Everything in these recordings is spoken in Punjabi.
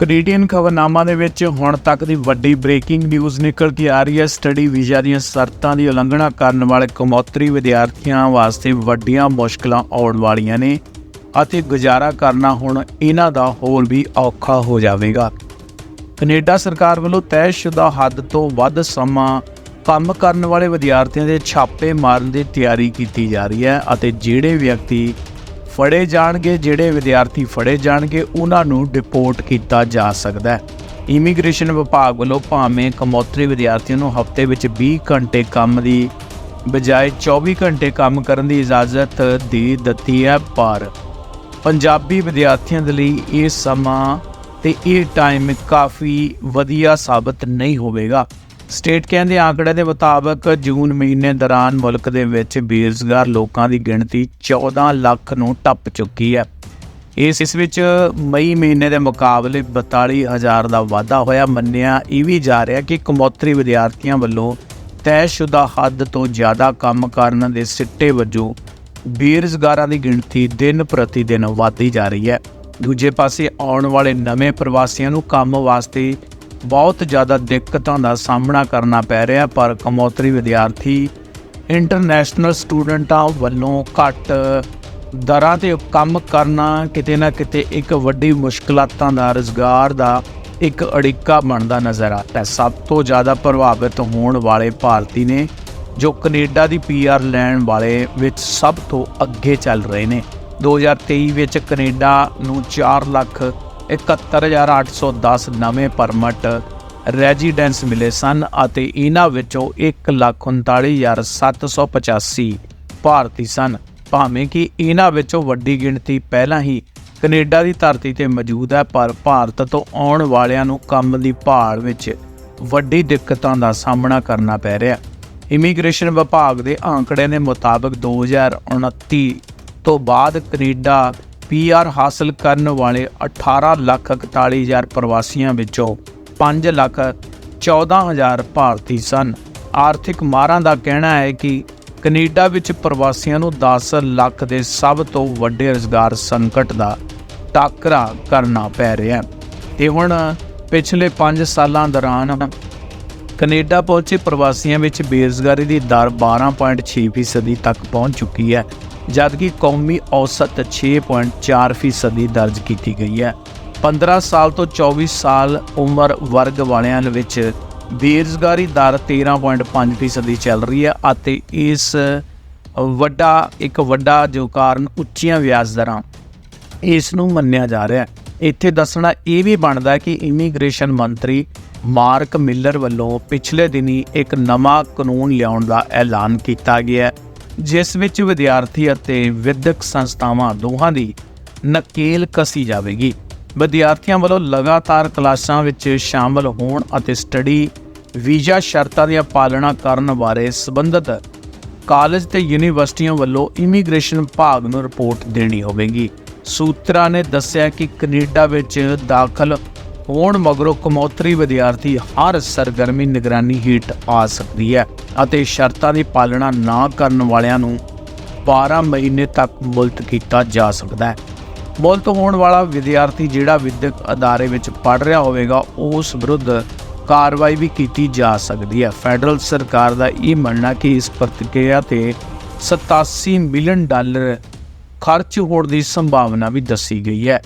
ਕੈਨੇਡੀਅਨ ਖਬਰਨਾਮਾ ਦੇ ਵਿੱਚ ਹੁਣ ਤੱਕ ਦੀ ਵੱਡੀ ਬ੍ਰੇਕਿੰਗ ਨਿਊਜ਼ ਨਿਕਲ ਕੇ ਆ ਰਹੀ ਹੈ। ਸਟੱਡੀ ਵੀਜ਼ਾ ਦੀਆਂ ਸ਼ਰਤਾਂ ਦੀ ਉਲੰਘਣਾ ਕਰਨ ਵਾਲੇ ਕਮੌਤਰੀ ਵਿਦਿਆਰਥੀਆਂ ਵਾਸਤੇ ਵੱਡੀਆਂ ਮੁਸ਼ਕਲਾਂ ਆਉਣ ਵਾਲੀਆਂ ਨੇ ਅਤੇ ਗੁਜ਼ਾਰਾ ਕਰਨਾ ਹੁਣ ਇਹਨਾਂ ਦਾ ਹੋਰ ਵੀ ਔਖਾ ਹੋ ਜਾਵੇਗਾ। ਕੈਨੇਡਾ ਸਰਕਾਰ ਵੱਲੋਂ ਤੈਅਸ਼ੁਦਾ ਹੱਦ ਤੋਂ ਵੱਧ ਸਮਾਂ ਕੰਮ ਕਰਨ ਵਾਲੇ ਵਿਦਿਆਰਥੀਆਂ ਦੇ ਛਾਪੇ ਮਾਰਨ ਦੀ ਤਿਆਰੀ ਕੀਤੀ ਜਾ ਰਹੀ ਹੈ ਅਤੇ ਜਿਹੜੇ ਵਿਅਕਤੀ ਫੜੇ ਜਾਣਗੇ, ਜਿਹੜੇ ਵਿਦਿਆਰਥੀ ਫੜੇ ਜਾਣਗੇ, ਉਹਨਾਂ ਨੂੰ ਡਿਪੋਰਟ ਕੀਤਾ ਜਾ ਸਕਦਾ ਹੈ। ਇਮੀਗ੍ਰੇਸ਼ਨ ਵਿਭਾਗ ਵੱਲੋਂ ਭਾਵੇਂ ਕਮੌਤਰੀ ਵਿਦਿਆਰਥੀਆਂ ਨੂੰ ਹਫ਼ਤੇ ਵਿੱਚ 20 ਘੰਟੇ ਕੰਮ ਦੀ ਬਜਾਏ 24 ਘੰਟੇ ਕੰਮ ਕਰਨ ਦੀ ਇਜਾਜ਼ਤ ਦੇ ਦਿੱਤੀ ਹੈ, ਪਰ ਪੰਜਾਬੀ ਵਿਦਿਆਰਥੀਆਂ ਦੇ ਲਈ ਇਹ ਸਮਾਂ ਤੇ ਇਹ ਟਾਈਮ ਕਾਫੀ ਵਧੀਆ ਸਾਬਤ ਨਹੀਂ ਹੋਵੇਗਾ। ਸਟੇਟ ਕਹਿੰਦੇ ਆંકੜੇ ਦੇ ਮੁਤਾਬਕ ਜੂਨ ਮਹੀਨੇ ਦੌਰਾਨ ਮੁਲਕ ਦੇ ਵਿੱਚ ਬੇਰੁਜ਼ਗਾਰ ਲੋਕਾਂ ਦੀ ਗਿਣਤੀ 14 ਲੱਖ ਨੂੰ ਟੱਪ ਚੁੱਕੀ ਹੈ। ਇਸ ਇਸ ਵਿੱਚ ਮਈ ਮਹੀਨੇ ਦੇ ਮੁਕਾਬਲੇ 42000 ਦਾ ਵਾਧਾ ਹੋਇਆ। ਮੰਨਿਆ ਇਹ ਵੀ ਜਾ ਰਿਹਾ ਕਿ ਕਮੌਤਰੀ ਵਿਦਿਆਰਥੀਆਂ ਵੱਲੋਂ ਤੈਅਸ਼ੁਦਾ ਹੱਦ ਤੋਂ ਜ਼ਿਆਦਾ ਕੰਮ ਕਰਨ ਦੇ ਸਿੱਟੇ ਵਜੋਂ ਬੇਰੁਜ਼ਗਾਰਾਂ ਦੀ ਗਿਣਤੀ ਦਿਨ ਪ੍ਰਤੀ ਦਿਨ ਵਧਦੀ ਜਾ ਰਹੀ ਹੈ। ਦੂਜੇ ਪਾਸੇ ਆਉਣ ਵਾਲੇ ਨਵੇਂ ਪ੍ਰਵਾਸੀਆਂ ਨੂੰ ਕੰਮ ਵਾਸਤੇ ਬਹੁਤ ਜ਼ਿਆਦਾ ਦਿੱਕਤਾਂ ਦਾ ਸਾਹਮਣਾ ਕਰਨਾ ਪੈ ਰਿਹਾ, ਪਰ ਕਮੌਤਰੀ ਵਿਦਿਆਰਥੀ ਇੰਟਰਨੈਸ਼ਨਲ ਸਟੂਡੈਂਟਾਂ ਵੱਲੋਂ ਘੱਟ ਦਰਾਂ ਤੇ ਕੰਮ ਕਰਨਾ ਕਿਤੇ ਨਾ ਕਿਤੇ ਇੱਕ ਵੱਡੀ ਮੁਸ਼ਕਲਾਤਾਂ ਦਾ, ਰੁਜ਼ਗਾਰ ਦਾ ਇੱਕ ਅੜਿੱਕਾ ਬਣਦਾ ਨਜ਼ਰ ਆਤਾ ਹੈ। ਸਭ ਤੋਂ ਜ਼ਿਆਦਾ ਪ੍ਰਭਾਵਿਤ ਹੋਣ ਵਾਲੇ ਭਾਰਤੀ ਨੇ, ਜੋ ਕੈਨੇਡਾ ਦੀ ਪੀਆਰ ਲੈਣ ਵਾਲੇ ਵਿੱਚ ਸਭ ਤੋਂ ਅੱਗੇ ਚੱਲ ਰਹੇ ਨੇ। 2023 ਵਿੱਚ ਕੈਨੇਡਾ ਨੂੰ 4 ਲੱਖ 71810 ਨਵੇਂ ਪਰਮਿਟ ਰੈਜ਼ੀਡੈਂਸ ਮਿਲੇ ਸਨ ਅਤੇ ਇਹਨਾਂ ਵਿੱਚੋਂ 139785 ਭਾਰਤੀ ਸਨ। ਭਾਵੇਂ ਕਿ ਇਹਨਾਂ ਵਿੱਚੋਂ ਵੱਡੀ ਗਿਣਤੀ ਪਹਿਲਾਂ ਹੀ ਕੈਨੇਡਾ ਦੀ ਧਰਤੀ ਤੇ ਮੌਜੂਦ ਹੈ, ਪਰ ਭਾਰਤ ਤੋਂ ਆਉਣ ਵਾਲਿਆਂ ਨੂੰ ਕੰਮ ਦੀ ਭਾਲ ਵਿੱਚ ਵੱਡੀ ਦਿੱਕਤਾਂ ਦਾ ਸਾਹਮਣਾ ਕਰਨਾ ਪੈ ਰਿਹਾ ਇਮੀਗ੍ਰੇਸ਼ਨ ਵਿਭਾਗ ਦੇ ਆંકੜਿਆਂ ਦੇ ਮੁਤਾਬਕ 2029 ਤੋਂ ਬਾਅਦ ਕੈਨੇਡਾ ਪੀਆਰ ਹਾਸਲ ਕਰਨ ਵਾਲੇ 18 ਲੱਖ 41 ਹਜ਼ਾਰ ਪ੍ਰਵਾਸੀਆਂ ਵਿੱਚੋਂ 5 ਲੱਖ 14 ਹਜ਼ਾਰ ਭਾਰਤੀ ਸਨ। ਆਰਥਿਕ ਮਾਰਾਂ ਦਾ ਕਹਿਣਾ ਹੈ ਕਿ ਕੈਨੇਡਾ ਵਿੱਚ ਪ੍ਰਵਾਸੀਆਂ ਨੂੰ 10 ਲੱਖ ਦੇ ਸਭ ਤੋਂ ਵੱਡੇ ਰੁਜ਼ਗਾਰ ਸੰਕਟ ਦਾ ਟਾਕਰਾ ਕਰਨਾ ਪੈ ਰਿਹਾ ਹੈ। ਤੇ ਹੁਣ ਪਿਛਲੇ 5 ਸਾਲਾਂ ਦੌਰਾਨ ਕੈਨੇਡਾ ਪਹੁੰਚੇ ਪ੍ਰਵਾਸੀਆਂ ਵਿੱਚ ਬੇਰੁਜ਼ਗਾਰੀ ਦੀ ਦਰ 12.6% ਤੱਕ ਪਹੁੰਚ ਚੁੱਕੀ ਹੈ। ਜਦਕਿ ਕੌਮੀ ਔਸਤ 6.4% ਦੀ ਦਰਜ ਕੀਤੀ ਗਈ ਹੈ। 15 ਸਾਲ ਤੋਂ 24 ਸਾਲ ਉਮਰ ਵਰਗ ਵਾਲਿਆਂ ਵਿੱਚ ਬੇਰੁਜ਼ਗਾਰੀ ਦਰ 13.5% ਦੀ ਚੱਲ ਰਹੀ ਹੈ ਅਤੇ ਇਸ ਵੱਡਾ, ਇੱਕ ਵੱਡਾ ਜੋ ਕਾਰਨ ਉੱਚੀਆਂ ਵਿਆਜ ਦਰਾਂ। ਇਸ ਨੂੰ ਮੰਨਿਆ ਜਾ ਰਿਹਾ ਹੈ। ਇੱਥੇ ਦੱਸਣਾ ਇਹ ਵੀ ਬਣਦਾ ਕਿ ਇਮੀਗ੍ਰੇਸ਼ਨ ਮੰਤਰੀ ਮਾਰਕ ਮਿਲਰ ਵੱਲੋਂ ਪਿਛਲੇ ਦਿਨੀ ਇੱਕ ਨਵਾਂ ਕਾਨੂੰਨ ਲਿਆਉਣ ਦਾ ਐਲਾਨ ਕੀਤਾ ਗਿਆ ਹੈ। ਜਿਸ ਵਿੱਚ ਵਿਦਿਆਰਥੀ ਅਤੇ ਵਿਦਿਅਕ ਸੰਸਥਾਵਾਂ ਦੋਹਾਂ ਦੀ ਨਕੇਲ ਕਸੀ ਜਾਵੇਗੀ। ਵਿਦਿਆਰਥੀਆਂ ਵੱਲੋਂ ਲਗਾਤਾਰ ਕਲਾਸਾਂ ਵਿੱਚ ਸ਼ਾਮਲ ਹੋਣ ਅਤੇ ਸਟੱਡੀ ਵੀਜ਼ਾ ਸ਼ਰਤਾਂ ਦੀ ਪਾਲਣਾ ਕਰਨ ਬਾਰੇ ਸੰਬੰਧਿਤ ਕਾਲਜ ਤੇ ਯੂਨੀਵਰਸਿਟੀਆਂ ਵੱਲੋਂ ਇਮੀਗ੍ਰੇਸ਼ਨ ਵਿਭਾਗ ਨੂੰ ਰਿਪੋਰਟ ਦੇਣੀ ਹੋਵੇਗੀ। ਸੂਤਰਾਂ ਨੇ ਦੱਸਿਆ ਕਿ ਕੈਨੇਡਾ ਵਿੱਚ ਦਾਖਲ ਹੋਣ ਮਗਰੋਂ ਕਮੌਤਰੀ ਵਿਦਿਆਰਥੀ ਹਰ ਸਰਗਰਮੀ ਨਿਗਰਾਨੀ ਹੇਠ ਆ ਸਕਦੀ ਹੈ ਅਤੇ ਸ਼ਰਤਾਂ ਦੀ ਪਾਲਣਾ ਨਾ ਕਰਨ ਵਾਲਿਆਂ ਨੂੰ 12 ਮਹੀਨੇ ਤੱਕ ਮੁਲਤ ਕੀਤਾ ਜਾ ਸਕਦਾ ਹੈ। ਮੁਲਤ ਹੋਣ ਵਾਲਾ ਵਿਦਿਆਰਥੀ ਜਿਹੜਾ ਵਿਦਿਅਕ ਅਦਾਰੇ ਵਿੱਚ ਪੜ ਰਿਹਾ ਹੋਵੇਗਾ, ਉਸ ਵਿਰੁੱਧ ਕਾਰਵਾਈ ਵੀ ਕੀਤੀ ਜਾ ਸਕਦੀ ਹੈ। ਫੈਡਰਲ ਸਰਕਾਰ ਦਾ ਇਹ ਮੰਨਣਾ ਕਿ ਇਸ ਪ੍ਰਤੀਕਿਰਿਆ ਤੇ 87 ਮਿਲੀਅਨ ਡਾਲਰ ਖਰਚ ਹੋਣ ਦੀ ਸੰਭਾਵਨਾ ਵੀ ਦੱਸੀ ਗਈ ਹੈ।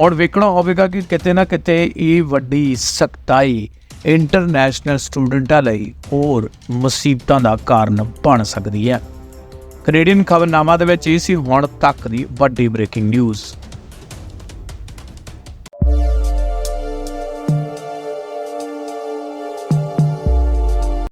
ਔਰ ਵੇਖਣਾ ਹੋਵੇਗਾ ਕਿ ਕਿਤੇ ਨਾ ਕਿਤੇ ਇਹ ਵੱਡੀ ਸਖਤਾਈ ਇੰਟਰਨੈਸ਼ਨਲ ਸਟੂਡੈਂਟਾਂ ਲਈ ਹੋਰ ਮੁਸੀਬਤਾਂ ਦਾ ਕਾਰਨ ਬਣ ਸਕਦੀ ਹੈ। ਕੈਨੇਡੀਅਨ ਖਬਰਨਾਮਾ ਦੇ ਵਿੱਚ ਇਹ ਸੀ, ਹੁਣ ਤੱਕ ਦੀ ਵੱਡੀ ਬ੍ਰੇਕਿੰਗ ਨਿਊਜ਼